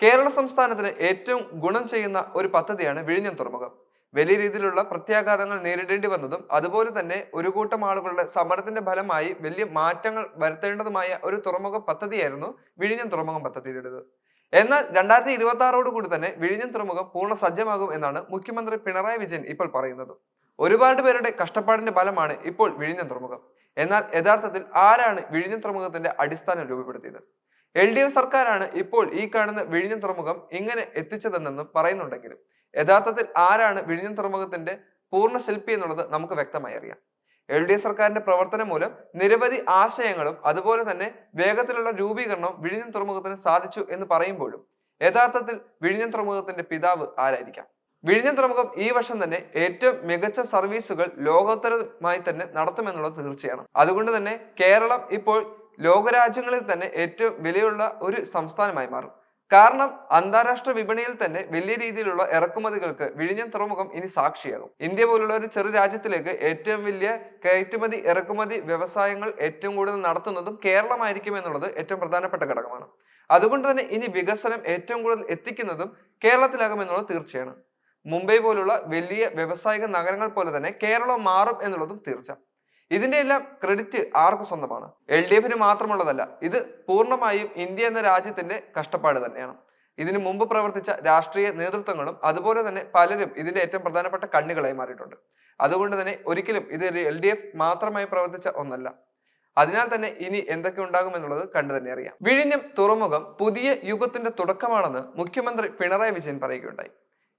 കേരള സംസ്ഥാനത്തിന് ഏറ്റവും ഗുണം ചെയ്യുന്ന ഒരു പദ്ധതിയാണ് വിഴിഞ്ഞം തുറമുഖം. വലിയ രീതിയിലുള്ള പ്രത്യാഘാതങ്ങൾ നേരിടേണ്ടി വന്നതും അതുപോലെ തന്നെ ഒരു കൂട്ടം ആളുകളുടെ സമരത്തിന്റെ ഫലമായി വലിയ മാറ്റങ്ങൾ വരുത്തേണ്ടതുമായ ഒരു തുറമുഖ പദ്ധതിയായിരുന്നു വിഴിഞ്ഞം തുറമുഖം പദ്ധതിയുടേത്. എന്നാൽ രണ്ടായിരത്തി ഇരുപത്തി ആറോട് കൂടി തന്നെ വിഴിഞ്ഞം തുറമുഖം പൂർണ സജ്ജമാകും എന്നാണ് മുഖ്യമന്ത്രി പിണറായി വിജയൻ ഇപ്പോൾ പറയുന്നത്. ഒരുപാട് പേരുടെ കഷ്ടപ്പാടിന്റെ ഫലമാണ് ഇപ്പോൾ വിഴിഞ്ഞം തുറമുഖം. എന്നാൽ യഥാർത്ഥത്തിൽ ആരാണ് വിഴിഞ്ഞം തുറമുഖത്തിന്റെ അടിസ്ഥാനം രൂപപ്പെടുത്തിയത്? എൽ ഡി എഫ് സർക്കാരാണ് ഇപ്പോൾ ഈ കാണുന്ന വിഴിഞ്ഞം തുറമുഖം ഇങ്ങനെ എത്തിച്ചതെന്നും പറയുന്നുണ്ടെങ്കിലും യഥാർത്ഥത്തിൽ ആരാണ് വിഴിഞ്ഞം തുറമുഖത്തിന്റെ പൂർണ ശില്പി എന്നുള്ളത് നമുക്ക് വ്യക്തമായി അറിയാം. എൽ ഡി എഫ് സർക്കാരിന്റെ പ്രവർത്തനം മൂലം നിരവധി ആശയങ്ങളും അതുപോലെ തന്നെ വേഗത്തിലുള്ള രൂപീകരണവും വിഴിഞ്ഞം തുറമുഖത്തിന് സാധിച്ചു എന്ന് പറയുമ്പോഴും യഥാർത്ഥത്തിൽ വിഴിഞ്ഞം തുറമുഖത്തിന്റെ പിതാവ് ആരായിരിക്കാം? വിഴിഞ്ഞം തുറമുഖം ഈ വർഷം തന്നെ ഏറ്റവും മികച്ച സർവീസുകൾ ലോകോത്തരമായി തന്നെ നടത്തുമെന്നുള്ളത് തീർച്ചയാണ്. അതുകൊണ്ട് തന്നെ കേരളം ഇപ്പോൾ ലോകരാജ്യങ്ങളിൽ തന്നെ ഏറ്റവും വിലയുള്ള ഒരു സംസ്ഥാനമായി മാറും. കാരണം അന്താരാഷ്ട്ര വിപണിയിൽ തന്നെ വലിയ രീതിയിലുള്ള ഇറക്കുമതികൾക്ക് വിഴിഞ്ഞം തുറമുഖം ഇനി സാക്ഷിയാകും. ഇന്ത്യ പോലുള്ള ഒരു ചെറു രാജ്യത്തിലേക്ക് ഏറ്റവും വലിയ കയറ്റുമതി ഇറക്കുമതി വ്യവസായങ്ങൾ ഏറ്റവും കൂടുതൽ നടത്തുന്നതും കേരളമായിരിക്കും എന്നുള്ളത് ഏറ്റവും പ്രധാനപ്പെട്ട ഘടകമാണ്. അതുകൊണ്ട് തന്നെ ഇനി വികസനം ഏറ്റവും കൂടുതൽ എത്തിക്കുന്നതും കേരളത്തിലാകും എന്നുള്ളത് തീർച്ചയാണ്. മുംബൈ പോലുള്ള വലിയ വ്യവസായിക നഗരങ്ങൾ പോലെ തന്നെ കേരളം മാറും എന്നുള്ളതും തീർച്ച ഇതിന്റെ എല്ലാം ക്രെഡിറ്റ് ആർക്ക് സ്വന്തമാണ്? എൽ ഡി എഫിന് മാത്രമുള്ളതല്ല ഇത് പൂർണമായും ഇന്ത്യ എന്ന രാജ്യത്തിന്റെ കഷ്ടപ്പാട് തന്നെയാണ്. ഇതിനു മുമ്പ് പ്രവർത്തിച്ച രാഷ്ട്രീയ നേതൃത്വങ്ങളും അതുപോലെ തന്നെ പലരും ഇതിന്റെ ഏറ്റവും പ്രധാനപ്പെട്ട കണ്ണുകളായി മാറിയിട്ടുണ്ട്. അതുകൊണ്ട് തന്നെ ഒരിക്കലും ഇത് എൽ ഡി എഫ് മാത്രമായി പ്രവർത്തിച്ച ഒന്നല്ല. അതിനാൽ തന്നെ ഇനി എന്തൊക്കെ ഉണ്ടാകും എന്നുള്ളത് കണ്ടു തന്നെ അറിയാം. വിഴിഞ്ഞം തുറമുഖം പുതിയ യുഗത്തിന്റെ തുടക്കമാണെന്ന് മുഖ്യമന്ത്രി പിണറായി വിജയൻ പറയുകയുണ്ടായി.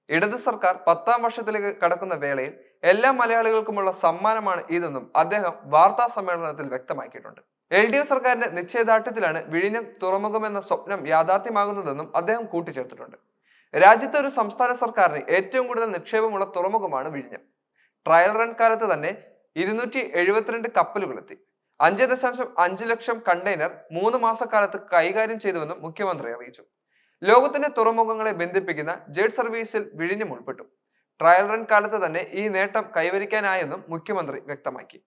ഇടത് സർക്കാർ പത്താം വർഷത്തിലേക്ക് കടക്കുന്ന വേളയിൽ എല്ലാ മലയാളികൾക്കുമുള്ള സമ്മാനമാണ് ഇതെന്നും അദ്ദേഹം വാർത്താ സമ്മേളനത്തിൽ വ്യക്തമാക്കിയിട്ടുണ്ട്. എൽ ഡി എഫ് സർക്കാരിന്റെ നിശ്ചയദാർഢ്യത്തിലാണ് വിഴിഞ്ഞം തുറമുഖം എന്ന സ്വപ്നം യാഥാർത്ഥ്യമാകുന്നതെന്നും അദ്ദേഹം കൂട്ടിച്ചേർത്തിട്ടുണ്ട്. രാജ്യത്തെ ഒരു സംസ്ഥാന സർക്കാരിന് ഏറ്റവും കൂടുതൽ നിക്ഷേപമുള്ള തുറമുഖമാണ് വിഴിഞ്ഞം. ട്രയൽ റൺ കാലത്ത് തന്നെ ഇരുന്നൂറ്റി എഴുപത്തിരണ്ട് കപ്പലുകൾ എത്തി അഞ്ച് ദശാംശം അഞ്ച് ലക്ഷം കണ്ടെയ്നർ മൂന്ന് മാസക്കാലത്ത് കൈകാര്യം ചെയ്തുവെന്നും മുഖ്യമന്ത്രി അറിയിച്ചു. ലോകത്തിന്റെ തുറമുഖങ്ങളെ ബന്ധിപ്പിക്കുന്ന ജെറ്റ് സർവീസിൽ വിഴിഞ്ഞം ഉൾപ്പെട്ടു. ട്രയൽ റൺ കാലത്ത് തന്നെ ഈ നേട്ടം കൈവരിക്കാനായെന്നും മുഖ്യമന്ത്രി വ്യക്തമാക്കി.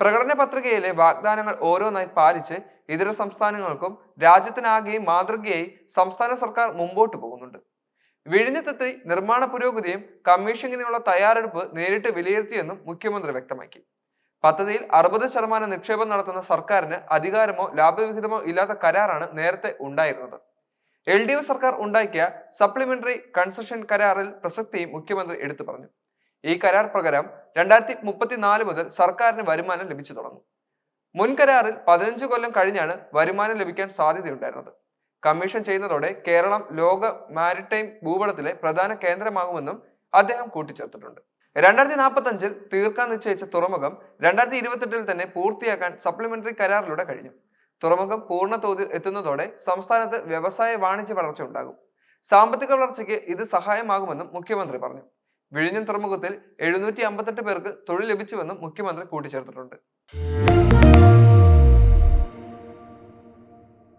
പ്രകടന പത്രികയിലെ വാഗ്ദാനങ്ങൾ ഓരോന്നായി പാലിച്ച് ഇതര സംസ്ഥാനങ്ങൾക്കും രാജ്യത്തിനാകെയും മാതൃകയായി സംസ്ഥാന സർക്കാർ മുമ്പോട്ട് പോകുന്നുണ്ട്. വിഴിഞ്ഞത്തെത്തി നിർമ്മാണ പുരോഗതിയും കമ്മീഷനുള്ള തയ്യാറെടുപ്പ് നേരിട്ട് വിലയിരുത്തിയെന്നും മുഖ്യമന്ത്രി വ്യക്തമാക്കി. പദ്ധതിയിൽ അറുപത് ശതമാനം നിക്ഷേപം നടത്തുന്ന സർക്കാരിന് അധികാരമോ ലാഭവിഹിതമോ ഇല്ലാത്ത കരാറാണ് നേരത്തെ ഉണ്ടായിരുന്നത്. എൽ ഡി എഫ് സർക്കാർ ഉണ്ടാക്കിയ സപ്ലിമെന്ററി കൺസെഷൻ കരാറിൽ പ്രസക്തിയും മുഖ്യമന്ത്രി എടുത്തു പറഞ്ഞു. ഈ കരാർ പ്രകാരം രണ്ടായിരത്തി മുപ്പത്തിനാല് മുതൽ സർക്കാരിന് വരുമാനം ലഭിച്ചു തുടങ്ങും. മുൻ കരാറിൽ പതിനഞ്ച് കൊല്ലം കഴിഞ്ഞാണ് വരുമാനം ലഭിക്കാൻ സാധ്യതയുണ്ടായിരുന്നത്. കമ്മീഷൻ ചെയ്യുന്നതോടെ കേരളം ലോക മാരിടൈം ഭൂപടത്തിലെ പ്രധാന കേന്ദ്രമാകുമെന്നും അദ്ദേഹം കൂട്ടിച്ചേർത്തിട്ടുണ്ട്. രണ്ടായിരത്തി നാൽപ്പത്തി അഞ്ചിൽ തീർക്കാൻ നിശ്ചയിച്ച തുറമുഖം രണ്ടായിരത്തി ഇരുപത്തെട്ടിൽ തന്നെ പൂർത്തിയാക്കാൻ സപ്ലിമെന്ററി കരാറിലൂടെ കഴിഞ്ഞു. തുറമുഖം പൂർണ തോതിൽ എത്തുന്നതോടെ സംസ്ഥാനത്ത് വ്യവസായ വാണിജ്യ വളർച്ച ഉണ്ടാകും. സാമ്പത്തിക വളർച്ചയ്ക്ക് ഇത് സഹായമാകുമെന്നും മുഖ്യമന്ത്രി പറഞ്ഞു. വിഴിഞ്ഞം തുറമുഖത്തിൽ എഴുന്നൂറ്റി അമ്പത്തെട്ട് പേർക്ക് തൊഴിൽ ലഭിച്ചുവെന്നും മുഖ്യമന്ത്രി കൂട്ടിച്ചേർത്തിട്ടുണ്ട്.